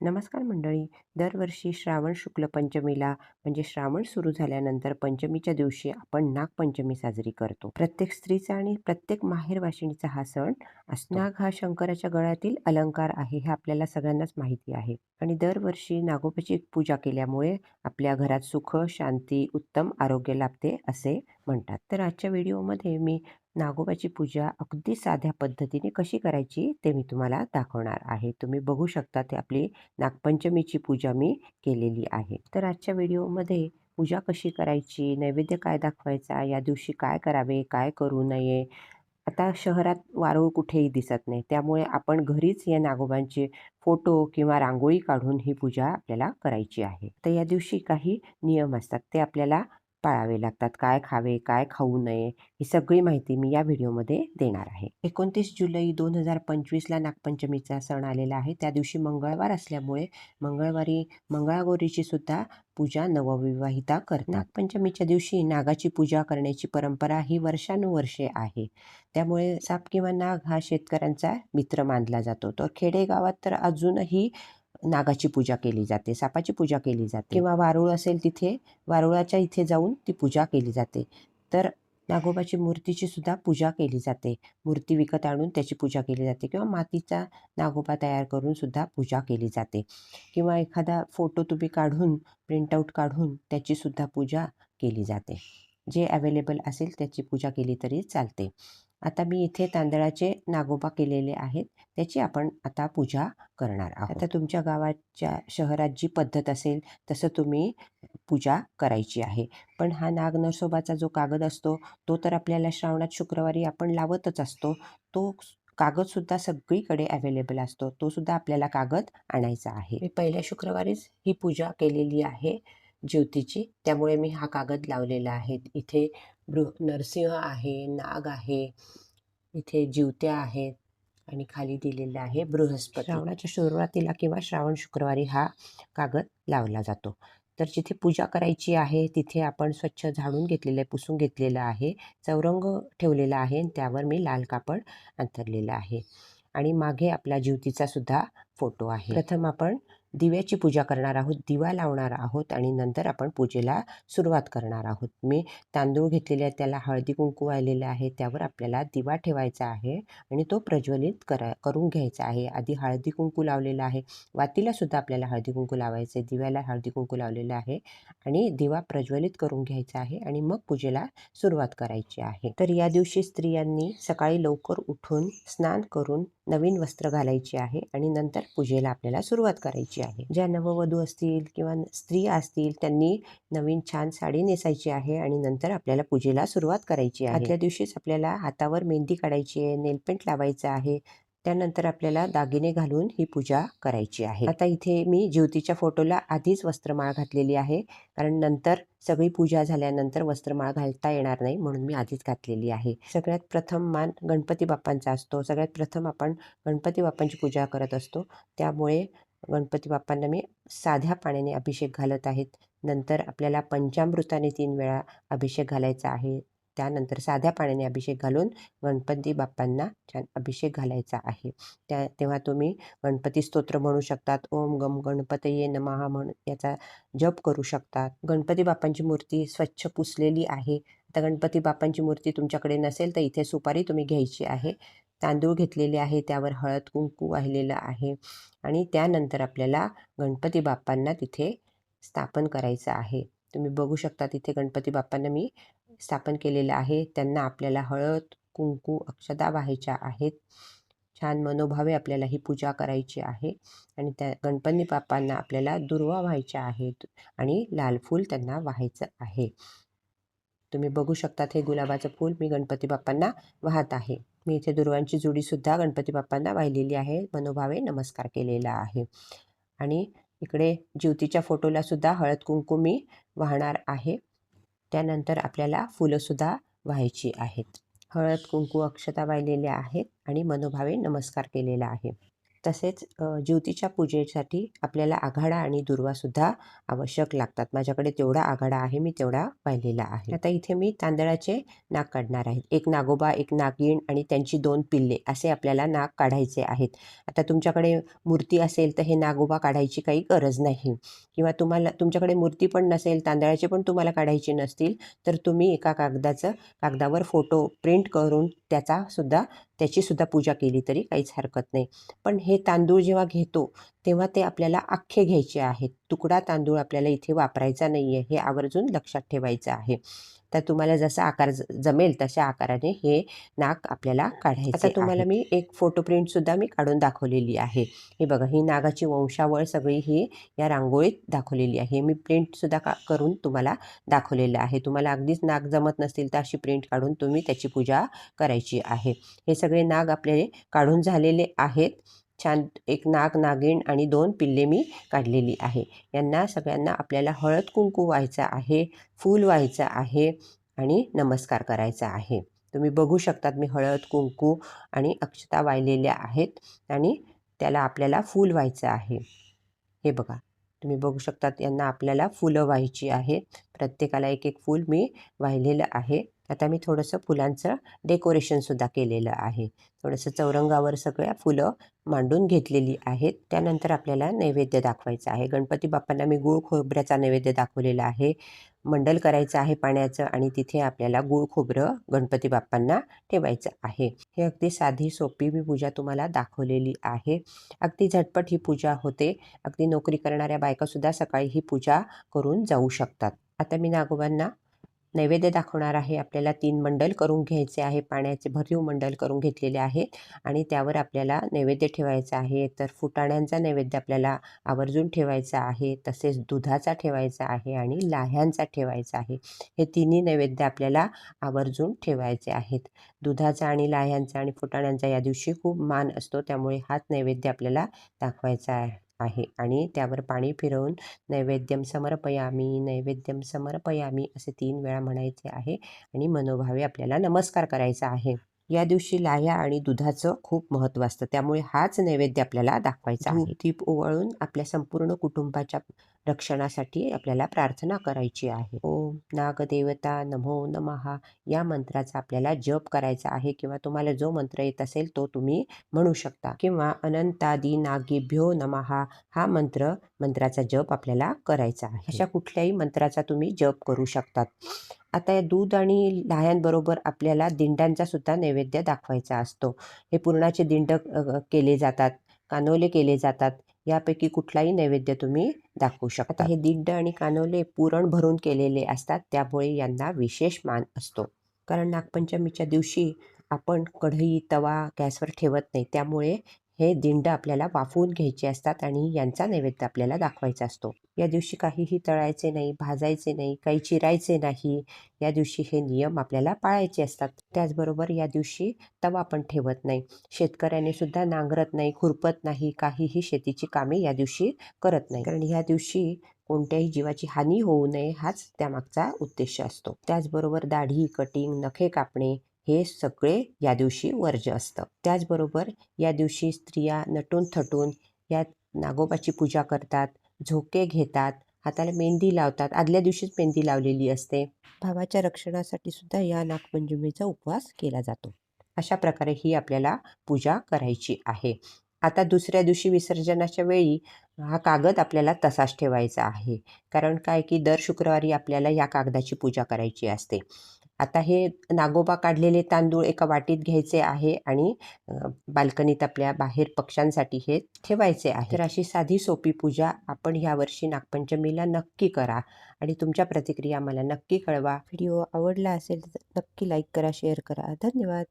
नमस्कार मंडळी. दरवर्षी श्रावण शुक्ल पंचमीला म्हणजे श्रावण सुरू झाल्यानंतर पंचमीच्या दिवशी आपण नागपंचमी साजरी करतो. प्रत्येक स्त्रीचा आणि प्रत्येक माहेरवाशिणीचा हा सण असतो नाग हा शंकराच्या गळ्यातील अलंकार आहे हे आपल्याला सगळ्यांनाच माहिती आहे. आणि दरवर्षी नागोबाची पूजा केल्यामुळे आपल्या घरात सुख शांती उत्तम आरोग्य लाभते असे म्हणतात. तर आजच्या व्हिडिओमध्ये मी नागोबाची पूजा अगदी साध्या पद्धतीने कशी करायची ते मी तुम्हाला दाखवणार आहे. तुम्ही बघू शकता ते आपली नागपंचमीची पूजा मी केलेली आहे. तर आजच्या व्हिडिओमध्ये पूजा कशी करायची नैवेद्य काय दाखवायचा या दिवशी काय करावे काय करू नये आता शहरात वारूळ कुठेही दिसत नाही त्यामुळे आपण घरीच या नागोबांचे फोटो किंवा रांगोळी काढून ही पूजा आपल्याला करायची आहे. तर या दिवशी काही नियम असतात ते आपल्याला पाळावे लागतात. काय खावे काय खाऊ नये ही सगळी माहिती मी या व्हिडिओमध्ये देणार आहे. एकोणतीस जुलै दोन हजार पंचवीसला नागपंचमीचा सण आलेला आहे. त्या दिवशी मंगळवार असल्यामुळे मंगळवारी मंगळागौरीची सुद्धा पूजा नवविवाहिता करतात नागपंचमीच्या दिवशी नागाची पूजा करण्याची परंपरा ही वर्षानुवर्षे आहे. त्यामुळे साप किंवा नाग हा शेतकऱ्यांचा मित्र मानला जातो. तर खेडेगावात तर अजूनही नागाची पूजा केली जाते सापाची पूजा केली जाते. किंवा वारुळ असेल तिथे वारुळाच्या इथे जाऊन ती पूजा केली जाते. तर नागोबाची मूर्तीची सुद्धा पूजा केली जाते. मूर्ती विकत आणून त्याची पूजा केली जाते किंवा मातीचा नागोबा तयार करून सुद्धा पूजा केली जाते. किंवा एखादा फोटो तुम्ही काढून प्रिंटआउट काढून त्याची सुद्धा पूजा केली जाते. जे अवेलेबल असेल त्याची पूजा केली तरी चालते. आता मी इथे तांदळाचे नागोबा केलेले आहेत. त्याची आपण आता पूजा करणार आहोत. आता तुमच्या गावाच्या शहरात जी पद्धत असेल तसं तुम्ही पूजा करायची आहे. पण हा नाग नरसोबाचा जो कागद असतो तो तर आपल्याला श्रावणात शुक्रवारी आपण लावतच असतो. तो कागदसुद्धा सगळीकडे अवेलेबल असतो. तो सुद्धा आपल्याला कागद आणायचा आहे. मी पहिल्या शुक्रवारीच ही पूजा केलेली आहे ज्योतीची. त्यामुळे मी हा कागद लावलेला आहे. इथे बृ नरसिंह आहे नाग आहे इथे जिवत्या आहेत. आणि खाली दिलेला आहे. बृहस्पती. श्रावणाच्या सुरुवातीला किंवा श्रावण शुक्रवारी हा कागद लावला जातो. तर जिथे पूजा करायची आहे तिथे आपण स्वच्छ झाडून घेतलेलं आहे पुसून घेतलेलं आहे चौरंग ठेवलेला आहे त्यावर मी लाल कापड अंतरलेलं आहे. आणि मागे आपला ज्योतीचा सुद्धा फोटो आहे. प्रथम आपण दिव्याची पूजा करणार आहोत दिवा लावणार आहोत आणि नंतर आपण पूजेला सुरुवात करणार आहोत. मी तांदूळ घेतलेले आहे त्याला हळदी कुंकू आलेलं आहे त्यावर आपल्याला दिवा ठेवायचा आहे आणि तो प्रज्वलित करा करून घ्यायचा आहे. आधी हळदी कुंकू लावलेला आहे वातीला सुद्धा आपल्याला हळदी कुंकू लावायचं आहे दिव्याला हळदी कुंकू लावलेलं आहे आणि दिवा प्रज्वलित करून घ्यायचा आहे आणि मग पूजेला सुरुवात करायची आहे. तर या दिवशी स्त्रियांनी सकाळी लवकर उठून स्नान करून नवीन वस्त्र घालायचे आहे आणि नंतर पूजेला आपल्याला सुरुवात करायची आहे. ज्या नववधू असतील किंवा स्त्रिया असतील त्यांनी नवीन छान साडी नेसायची आहे आणि नंतर आपल्याला पूजेला सुरुवात करायची आहे. आदल्या दिवशीच आपल्याला हातावर मेहंदी काढायची आहे नेलपेंट लावायचं आहे त्यानंतर आपल्याला दागिने घालून ही पूजा करायची आहे. आता इथे मी ज्योतीच्या फोटोला आधीच वस्त्रमाळ घातलेली आहे. कारण नंतर सगळी पूजा झाल्यानंतर वस्त्रमाळ घालता येणार नाही म्हणून मी आधीच घातलेली आहे. सगळ्यात प्रथम मान गणपती बाप्पांचा असतो. सगळ्यात प्रथम आपण गणपती बाप्पांची पूजा करत असतो. त्यामुळे गणपती बाप्पांना मी साध्या पाण्याने अभिषेक घालत आहेत. नंतर आपल्याला पंचामृताने तीन वेळा अभिषेक घालायचा आहे. त्यानंतर साध्या पाण्याने अभिषेक घालून गणपती बाप्पांना छान अभिषेक घालायचा आहे. त्या तेव्हा तुम्ही गणपती स्तोत्र म्हणू शकतात ओम गम गणपतये नमहा म्हणून याचा जप करू शकतात. गणपती बाप्पांची मूर्ती स्वच्छ पुसलेली आहे. आता गणपती बाप्पांची मूर्ती तुमच्याकडे नसेल तर इथे सुपारी तुम्ही घ्यायची आहे. तांदूळ घेतलेले आहे त्यावर हळद कुंकू वाहिलेलं आहे आणि त्यानंतर आपल्याला गणपती बाप्पांना तिथे स्थापन करायचं आहे. तुम्ही बघू शकता तिथे गणपती बाप्पांना मी स्थापन केलेलं आहे. त्यांना आपल्याला हळद कुंकू अक्षदा व्हायच्या आहेत. छान मनोभावे आपल्याला ही पूजा करायची आहे आणि त्या गणपती बाप्पांना आपल्याला दुर्वा व्हायच्या आहेत आणि लाल फूल त्यांना व्हायचं आहे. तुम्ही बघू शकता हे गुलाबाचं फूल मी गणपती बाप्पांना वाहत आहे. मी इथे दुर्वांची जुडीसुद्धा गणपती बाप्पांना वाहिलेली आहे. मनोभावे नमस्कार केलेला आहे. आणि इकडे ज्योतीच्या फोटोला सुद्धा हळद कुंकू मी वाहणार आहे. त्यानंतर आपल्याला फुलंसुद्धा व्हायची आहेत. हळद कुंकू अक्षता वाहिलेल्या आहेत आणि मनोभावे नमस्कार केलेला आहे. तसेच ज्योतीच्या पूजेसाठी आपल्याला आघाडा आणि दुर्वासुद्धा आवश्यक लागतात. माझ्याकडे तेवढा आघाडा आहे मी तेवढा वाहिलेला आहे. आता इथे मी तांदळाचे नाक काढणार आहेत एक नागोबा एक नागिण आणि त्यांची दोन पिल्ले असे आपल्याला नाक काढायचे आहेत. आता तुमच्याकडे मूर्ती असेल तर हे नागोबा काढायची काही गरज नाही. किंवा तुम्हाला तुमच्याकडे मूर्ती पण नसेल तांदळाचे पण तुम्हाला काढायचे नसतील तर तुम्ही एका कागदाचं कागदावर फोटो प्रिंट करून त्याचा सुद्धा त्याची सुद्धा पूजा केली तरी काहीच हरकत नाही. पण हे तांदूळ जेव्हा घेतो तेव्हा ते आपल्याला अख्खे घ्यायचे आहेत. तुकडा तांदूळ आपल्याला इथे वापरायचा नाही आहे हे आवर्जून लक्षात ठेवायचं आहे. तर तुम्हाला जसा आकार जमेल तशा आकाराने हे नाक आपल्याला काढायचे आता तुम्हाला मी एक फोटो प्रिंटसुद्धा मी काढून दाखवलेली आहे. हे बघा ही नागाची वंशावळ सगळी ही या रांगोळीत दाखवलेली आहे. मी प्रिंटसुद्धा का करून तुम्हाला दाखवलेलं आहे. तुम्हाला अगदीच नाग जमत नसतील तर अशी प्रिंट काढून तुम्ही त्याची पूजा करायची आहे. हे सगळे नाग आपले काढून झालेले आहेत. छान एक नाग नागिण आणि दोन पिल्ले मी काढलेली आहे. यांना सगळ्यांना आपल्याला हळद कुंकू व्हायचं आहे फूल व्हायचं आहे आणि नमस्कार करायचा आहे. तुम्ही बघू शकतात मी हळद कुंकू आणि अक्षता वाहिलेल्या आहेत आणि त्याला आपल्याला फूल व्हायचं आहे. हे बघा तुम्ही बघू शकतात यांना आपल्याला फुलं व्हायची आहेत प्रत्येकाला एक एक फूल मी वाहिलेलं आहे. आता मी थोडंसं फुलांचं डेकोरेशनसुद्धा केलेलं आहे. थोडंसं चौरंगावर सगळ्या फुलं मांडून घेतलेली आहेत. त्यानंतर आपल्याला नैवेद्य दाखवायचं आहे. गणपती बाप्पांना मी गुळ खोबऱ्याचा नैवेद्य दाखवलेला आहे. मंडल करायचं आहे पाण्याचं आणि तिथे आपल्याला गुळ खोबरं गणपती बाप्पांना ठेवायचं आहे. हे अगदी साधी सोपी मी पूजा तुम्हाला दाखवलेली आहे. अगदी झटपट ही पूजा होते. अगदी नोकरी करणाऱ्या बायकासुद्धा सकाळी ही पूजा करून जाऊ शकतात. आता मी नागोबांना नैवेद्य दाखवणार आहे. आपल्याला तीन मंडल करून घ्यायचे आहे. पाण्याचे भरीव मंडल करून घेतलेले आहेत आणि त्यावर आपल्याला नैवेद्य ठेवायचा आहे. तर फुटाण्यांचा नैवेद्य आपल्याला आवर्जून ठेवायचा आहे. तसेच दुधाचा ठेवायचा आहे आणि लाह्यांचा ठेवायचा आहे. हे तिन्ही नैवेद्य आपल्याला आवर्जून ठेवायचे आहेत. दुधाचा आणि लाह्यांचा आणि फुटाण्यांचा या दिवशी खूप मान असतो. त्यामुळे हाच नैवेद्य आपल्याला दाखवायचा आहे. आहे आणि त्यावर पाणी फिरवून नैवेद्यम समर्पयामी नैवेद्यम समर्पयामी असे तीन वेळा म्हणायचे आहे आणि मनोभावे आपल्याला नमस्कार करायचा आहे. या दिवशी लाह्या आणि दुधाचं खूप महत्त्व असतं. त्यामुळे हाच नैवेद्य आपल्याला दाखवायचा आहे. दीप ओवाळून आपल्या संपूर्ण कुटुंबाच्या रक्षणासाठी आपल्याला प्रार्थना करायची आहे. ओम नागदेवता नमो नमहा. या मंत्राचा आपल्याला जप करायचा आहे किंवा तुम्हाला जो मंत्र येत असेल तो तुम्ही म्हणू शकता. किंवा अनंतादी नागेभ्यो नमहा हा मंत्र मंत्राचा जप आपल्याला करायचा आहे. अशा कुठल्याही मंत्राचा तुम्ही जप करू शकतात. आता या दूध आणि लाह्यांबरोबर आपल्याला दिंड्यांचा सुद्धा नैवेद्य दाखवायचा असतो. हे पूर्णाचे दिंड केले जातात. कानोले केले जातात. यापैकी कुठलाही नैवेद्य तुम्ही दाखवू शकता. हे दिंड आणि कानोले पुरण भरून केलेले असतात त्यामुळे यांना विशेष मान असतो. कारण नागपंचमीच्या दिवशी आपण कढई तवा गॅसवर ठेवत नाही त्यामुळे हे दिंड आपल्याला वाफवून घ्यायचे असतात आणि यांचा नैवेद्य आपल्याला दाखवायचा असतो. या दिवशी काहीही तळायचे नाही भाजायचे नाही काही चिरायचे नाही या दिवशी हे नियम आपल्याला पाळायचे असतात. त्याचबरोबर या दिवशी तवा पण ठेवत नाही. शेतकऱ्याने सुद्धा नांगरत नाही खुरपत नाही काहीही शेतीची कामे या दिवशी करत नाही. कारण या दिवशी कोणत्याही जीवाची हानी होऊ नये हाच त्यामागचा उद्देश असतो. त्याचबरोबर दाढी कटिंग नखे कापणे हे सगळे या दिवशी वर्ज्य असतं. त्याचबरोबर या दिवशी स्त्रिया नटून थटून या नागोबाची पूजा करतात झोके घेतात हाताला मेहंदी लावतात. आदल्या दिवशीच मेहंदी लावलेली असते. भावाच्या रक्षणासाठी सुद्धा या नागपंचमीचा उपवास केला जातो. अशा प्रकारे ही आपल्याला पूजा करायची आहे. आता दुसऱ्या दिवशी विसर्जनाच्या वेळी हा कागद आपल्याला तसाच ठेवायचा आहे. कारण काय की दर शुक्रवारी आपल्याला या कागदाची पूजा करायची असते. आता हे नागोबा काढलेले तांदूळ एका वाटीत घ्यायचे आहे आणि बाल्कनीत आपल्या बाहेर पक्ष्यांसाठी हे ठेवायचे आहे. तर अशी साधी सोपी पूजा आपण यावर्षी नागपंचमीला नक्की करा आणि तुमच्या प्रतिक्रिया मला नक्की कळवा. व्हिडिओ आवडला असेल तर नक्की लाईक करा शेअर करा. धन्यवाद.